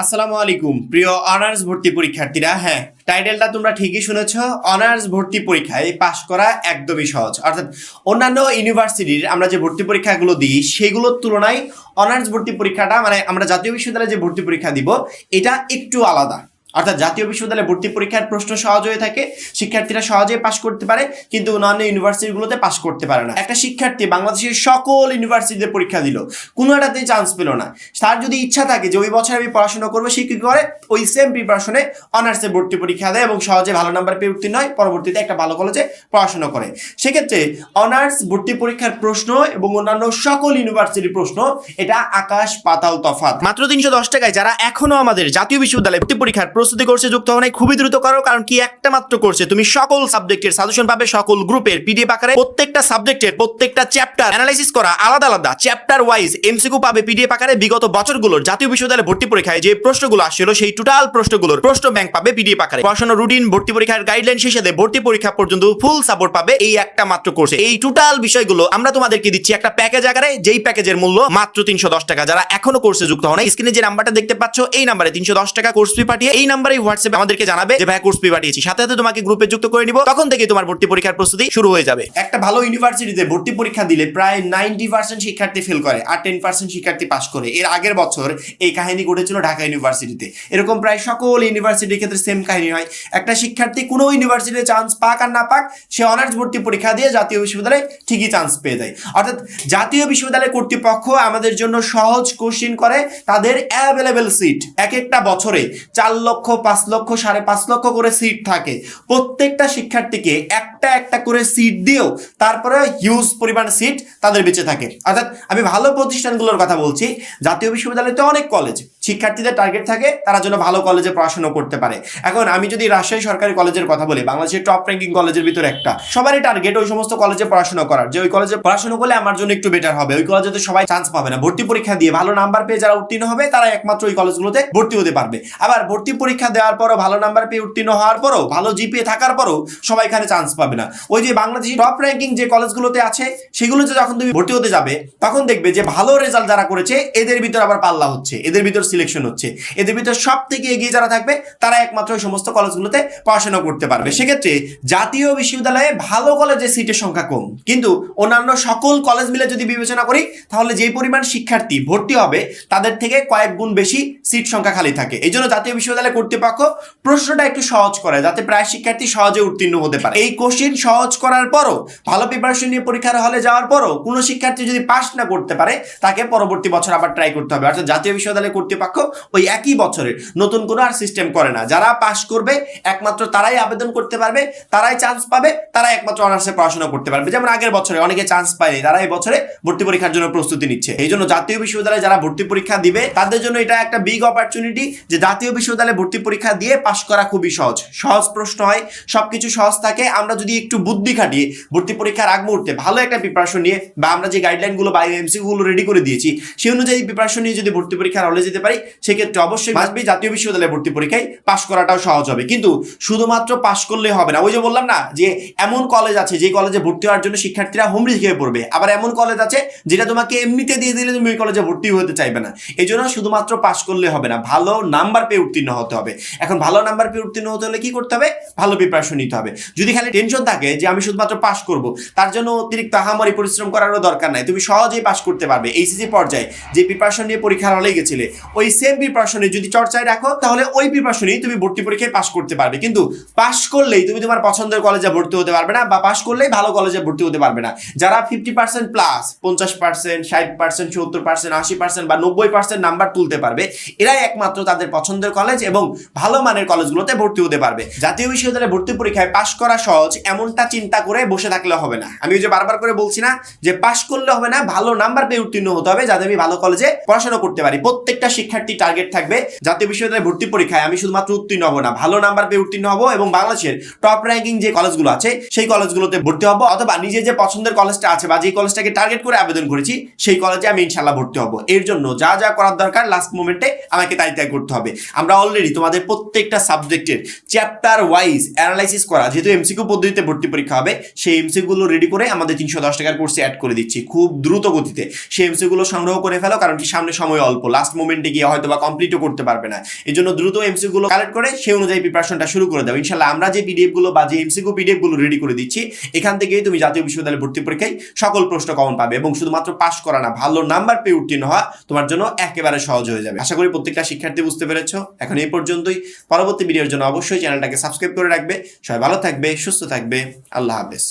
আসসালামু আলাইকুম, প্রিয় অনার্স ভর্তি পরীক্ষার্থীরা হ্যাঁ টাইটেলটা তোমরা ঠিকই শুনেছ, অনার্স ভর্তি পরীক্ষায় পাশ করা একদমই সহজ। অর্থাৎ অন্যান্য ইউনিভার্সিটির আমরা যে ভর্তি পরীক্ষাগুলো দিই, সেগুলোর তুলনায় অনার্স ভর্তি পরীক্ষাটা মানে আমরা জাতীয় বিশ্ববিদ্যালয়ে যে ভর্তি পরীক্ষা দিব, এটা একটু আলাদা। অর্থাৎ জাতীয় বিশ্ববিদ্যালয়ে ভর্তি পরীক্ষার প্রশ্ন সহজ হয়ে থাকে, শিক্ষার্থীরা সহজেই পাশ করতে পারে, কিন্তু অন্যান্য ইউনিভার্সিটিগুলোতে পাশ করতে পারে না। একটা শিক্ষার্থী বাংলাদেশের সকল ইউনিভার্সিটিতে পরীক্ষা দিল, কোনো একটাতেই চান্স পেল না। তার যদি ইচ্ছা থাকে যে ওই বছর আমি পড়াশোনা করব, সে কি করে? ওই সেম প্রিপারেশনে অনার্সে ভর্তি পরীক্ষা দেয় এবং সহজে ভালো নাম্বার পেয়ে উত্তীর্ণ হয়, পরবর্তীতে একটা ভালো কলেজে পড়াশোনা করে। সেক্ষেত্রে অনার্স ভর্তি পরীক্ষার প্রশ্ন এবং অন্যান্য সকল ইউনিভার্সিটির প্রশ্ন, এটা আকাশ, পাতাল তফাত মাত্র তিনশো দশ টাকায় যারা এখনও আমাদের জাতীয় বিশ্ববিদ্যালয়ে ভর্তি পরীক্ষার প্রস্তুতি কোর্সে যুক্ত হওয়া খুবই দ্রুত করো কারণ কি একটা মাত্র কোর্সে তুমি সকল সাবজেক্টের সাজেশন পাবে সকল গ্রুপের পিডিএফ আকারে। প্রত্যেকটা সাবজেক্টের প্রত্যেকটা চ্যাপ্টার অ্যানালাইসিস করা আলাদা আলাদা। চ্যাপ্টার ওয়াইজ এমসিকিউ পাবে পিডিএফ আকারে বিগত বছরগুলোর জাতীয় বিশ্ববিদ্যালয়ে ভর্তি পরীক্ষায় যে প্রশ্নগুলো আসছিল, সেই টোটাল প্রশ্নগুলোর প্রশ্ন ব্যাংক পাবে পিডিএফ আকারে। পড়াশোনা রুটিন ভর্তি পরীক্ষার গাইডলাইন শেষে ভর্তি পরীক্ষা পর্যন্ত ফুল সাপোর্ট পাবে এই একটা মাত্র কোর্সে এই টোটাল বিষয়গুলো আমরা তোমাদেরকে দিচ্ছি একটা প্যাকেজ আকারে, যেই প্যাকেজের মূল্য মাত্র তিনশো দশ টাকা। যারা এখনও কোর্সে যুক্ত হন স্ক্রিনে যে নাম্বারটা দেখতে পাচ্ছ, এই নাম্বারে তিনশো দশ টাকা কোর্স ফি পাঠিয়ে, এই নাম্বারে হোয়াটসঅ্যাপে আমাদেরকে জানাবে যে, ভাই কোর্স ফি পাঠিয়েছি। সাথে সাথে তোমাকে গ্রুপে যুক্ত করে নিব। তখন থেকে তোমার ভর্তি পরীক্ষার প্রস্তুতি শুরু হয়ে যাবে। একটা ভালো ইউনিভার্সিটিতে ভর্তি পরীক্ষা দিলে প্রায় নাইনটি পার্সেন্ট শিক্ষার্থী ফেল করে আর টেন পার্সেন্ট শিক্ষার্থী পাস করে। এর আগের বছর এই কাহিনী ঘটেছিল ঢাকা ইউনিভার্সিটিতে এরকম প্রায় সকল ইউনিভার্সিটির ক্ষেত্রে সেম কাহিনী হয়। একটা শিক্ষার্থী কোনো ইউনিভার্সিটিতে চান্স পাক আর না পাক, সে অনার্স ভর্তি পরীক্ষা দিয়ে জাতীয় বিশ্ববিদ্যালয়ে ঠিকই চান্স পেয়ে যায়। অর্থাৎ জাতীয় বিশ্ববিদ্যালয় কর্তৃপক্ষ আমাদের জন্য সহজ কোশ্চিন করে। তাদের অ্যাভেলেবেল সিট এক একটা বছরে চার লক্ষ পাঁচ লক্ষ, সাড়ে পাঁচ লক্ষ করে সিট থাকে। প্রত্যেকটা শিক্ষার্থীকে একটা একটা করে সিট দিয়েও তারপরে হিউজ পরিমাণ সিট তাদের বেঁচে থাকে। অর্থাৎ আমি ভালো প্রতিষ্ঠানগুলোর কথা বলছি। জাতীয় বিশ্ববিদ্যালয়তে অনেক কলেজ শিক্ষার্থীদের টার্গেট থাকে, তারা যেন ভালো কলেজে পড়াশোনা করতে পারে। এখন আমি যদি রাজশাহী সরকারি কলেজের কথা বলি, বাংলাদেশের টপ র্যাঙ্কিং কলেজের ভিতরে একটা। সবারই টার্গেট ওই সমস্ত কলেজে পড়াশোনা করার, যে ওই কলেজে পড়াশোনা করলে আমার জন্য একটু বেটার হবে। ওই কলেজে তো সবাই চান্স পাবে না। ভর্তি পরীক্ষা দিয়ে ভালো নাম্বার পেয়ে যারা উত্তীর্ণ হবে তারা একমাত্র ওই কলেজগুলোতে ভর্তি হতে পারবে। আবার ভর্তি পরীক্ষা দেওয়ার পরও, ভালো নাম্বার পেয়ে উত্তীর্ণ হওয়ার পরও, ভালো জিপিএ থাকার পরও সবাই এখানে চান্স পাবে না। ওই যে বাংলাদেশি টপ র্যাঙ্কিং যে কলেজগুলোতে আছে, সেগুলোতে যখন তুমি ভর্তি হতে যাবে, তখন দেখবে যে ভালো রেজাল্ট যারা করেছে, এদের ভিতর আবার পাল্লা হচ্ছে। এদের ভিতর সিলেকশন হচ্ছে। এদের ভিতর সব থেকে এগিয়ে যারা থাকবে, তারা একমাত্র ওই সমস্ত কলেজগুলোতে পড়াশোনা করতে পারবে। সেক্ষেত্রে জাতীয় বিশ্ববিদ্যালয়ে ভালো কলেজের সিটের সংখ্যা কম। কিন্তু অন্যান্য সকল কলেজ মিলে যদি বিবেচনা করি, তাহলে যেই পরিমাণ শিক্ষার্থী ভর্তি হবে, তাদের থেকে কয়েক গুণ বেশি সিট সংখ্যা খালি থাকে। এই জন্য জাতীয় বিশ্ববিদ্যালয় কর্তৃপক্ষ প্রশ্নটা একটু সহজ করে, যাতে প্রায় শিক্ষার্থী সহজে উত্তীর্ণ হতে পারে। এই কোশ্চিন সহজ করার পরও, ভালো প্রিপারেশন নিয়ে পরীক্ষার হলে যাওয়ার পরও, কোনো শিক্ষার্থী যদি পাস না করতে পারে, তাকে পরবর্তী বছর আবার ট্রাই করতে হবে। অর্থাৎ জাতীয় বিশ্ববিদ্যালয় কর্তৃপক্ষ ওই একই বছরের। নতুন কোনো আর সিস্টেম করে না। যারা পাস করবে, একমাত্র তারাই আবেদন করতে পারবে, তারাই চান্স পাবে তারা একমাত্র অনার্সে পড়াশোনা করতে পারবে। যেমন আগের বছরে অনেকে চান্স পায়নি তারা এই বছরে ভর্তি পরীক্ষার জন্য প্রস্তুতি নিচ্ছে। এই জন্য জাতীয় বিশ্ববিদ্যালয়ে যারা ভর্তি পরীক্ষা দিবে, তাদের জন্য এটা একটা বিগ অপরচুনিটি যে জাতীয় বিশ্ববিদ্যালয়ে ভর্তি পরীক্ষা দিয়ে পাশ করা খুবই সহজ। সহজ প্রশ্ন হয়, সবকিছু সহজ থাকে। আমরা যদি একটু বুদ্ধি খাটিয়ে ভর্তি পরীক্ষার আগ মুহূর্তে ভালো একটা প্রিপারেশন নিয়ে বা আমরা যে গাইডলাইনগুলো বা এমসিগুলো রেডি করে দিয়েছি, সেই অনুযায়ী প্রিপারেশন নিয়ে যদি ভর্তি পরীক্ষার হলে যেতে পারি সেক্ষেত্রে অবশ্যই আসবে জাতীয় বিশ্ববিদ্যালয়ে ভর্তি পরীক্ষায় পাশ করাটাও সহজ হবে। কিন্তু শুধুমাত্র পাশ করলে হবে না। ওই যে বললাম না যে এমন কলেজ আছে যে কলেজে ভর্তি হওয়ার জন্য শিক্ষার্থীরা হুমড়ি খেয়ে পড়বে। আবার এমন কলেজ আছে যেটা তোমাকে এমনিতে দিয়ে দিলে তুমি ওই কলেজে ভর্তি হতে চাইবে না। এই জন্য শুধুমাত্র পাশ করলে হবে না ভালো নাম্বার পেয়ে উত্তীর্ণ হতে হবে। এখন ভালো নাম্বার পেয়ে উত্তীর্ণ হতে হলে কি করতে হবে? ভালো প্রিপারেশন নিতে হবে। যদি খালি টেনশন থাকে যে আমি শুধুমাত্র পাশ করব তার জন্য অতিরিক্ত আহামরি পরিশ্রম করারও দরকার নাই। তুমি সহজেই পাশ করতে পারবে। এইচএসসি পর্যায়ে যে প্রিপারেশন নিয়ে পরীক্ষার হলে গেছিলে ওই সেম প্রিপারেশনে যদি চর্চায় রাখো, তাহলে ওই প্রিপারেশনেই তুমি ভর্তি পরীক্ষায় পাশ করতে পারবে। কিন্তু পাশ করলেই তুমি তোমার পছন্দের কলেজে ভর্তি হতে পারবে না বা পাশ করলেই ভালো কলেজে ভর্তি হতে পারবে না। যারা ফিফটি পার্সেন্ট প্লাস পঞ্চাশ পার্সেন্ট ষাট পার্সেন্ট সত্তর পার্সেন্ট আশি পার্সেন্ট বা নব্বই পার্সেন্ট নাম্বার তুলতে পারবে, এরাই একমাত্র তাদের পছন্দের কলেজ এবং ভালো মানের কলেজগুলোতে ভর্তি হতে পারবে। জাতীয় বিশ্ববিদ্যালয়ে ভর্তি পরীক্ষায় পাশ করা সহজ, এমনটা চিন্তা করে বসে থাকলে হবে না। আমি ওই যে বারবার করে বলছি না যে পাশ করলে হবে না, ভালো নাম্বার পেয়ে উত্তীর্ণ হতে হবে যাতে আমি ভালো কলেজে পড়াশোনা করতে পারি। প্রত্যেকটা শিক্ষার্থী টার্গেট থাকবে। জাতীয় বিশ্ববিদ্যালয়ে ভর্তি পরীক্ষায় আমি শুধুমাত্র উত্তীর্ণ হব না, ভালো নাম্বার পেয়ে উত্তীর্ণ হব এবং বাংলাদেশের টপ র্যাঙ্কিং যে কলেজগুলো আছে, সেই কলেজগুলোতে ভর্তি হব অথবা নিজের যে পছন্দের কলেজটা আছে বা যে কলেজটাকে টার্গেট করে আবেদন করেছি, সেই কলেজে আমি ইনশাল্লাহ ভর্তি হব। এর জন্য যা যা করার দরকার লাস্ট মোমেন্টে আমাকে তাই তাই করতে হবে। আমরা অলরেডি তোমাদের প্রত্যেকটা সাবজেক্টের চ্যাপ্টার ওয়াইজ অ্যানালাইসিস করা, যেহেতু এমসিকিউ পদ্ধতিতে ভর্তি পরীক্ষা হবে, সেই এমসিগুলো রেডি করে আমাদের তিনশো দশ টাকার কোর্সে অ্যাড করে দিচ্ছি খুব দ্রুত গতিতে। সেই এমসিগুলো সংগ্রহ করে ফেলো, কারণ কি সামনে সময় অল্প লাস্ট মোমেন্টে গিয়ে হয়তো বা কমপ্লিটও করতে পারবে না। এই জন্য দ্রুত এমসিকিউ গুলো কালেক্ট করে সেই অনুযায়ী প্রিপারেশনটা শুরু করে দাও। ইনশাল্লাহ আমরা যে পিডিএফগুলো বা যে এমসিকিউ পিডিএফগুলো রেডি করে দিচ্ছি, এখান থেকেই তুমি জাতীয় বিশ্ববিদ্যালয়ে ভর্তি পরীক্ষায় সকল প্রশ্ন কমন পাবে এবং শুধুমাত্র পাশ করা না, ভালো নাম্বার পেয়ে উত্তীর্ণ হওয়া তোমার জন্য একেবারে সহজ হয়ে যাবে। আশা করি প্রত্যেকটা শিক্ষার্থী বুঝতে পেরেছ। এখন এই পর্যন্তই। পরবর্তী ভিডিওর জন্য অবশ্যই চ্যানেলটাকে সাবস্ক্রাইব করে রাখবে। সবাই ভালো থাকবে, সুস্থ থাকবে। আল্লাহ হাফেজ।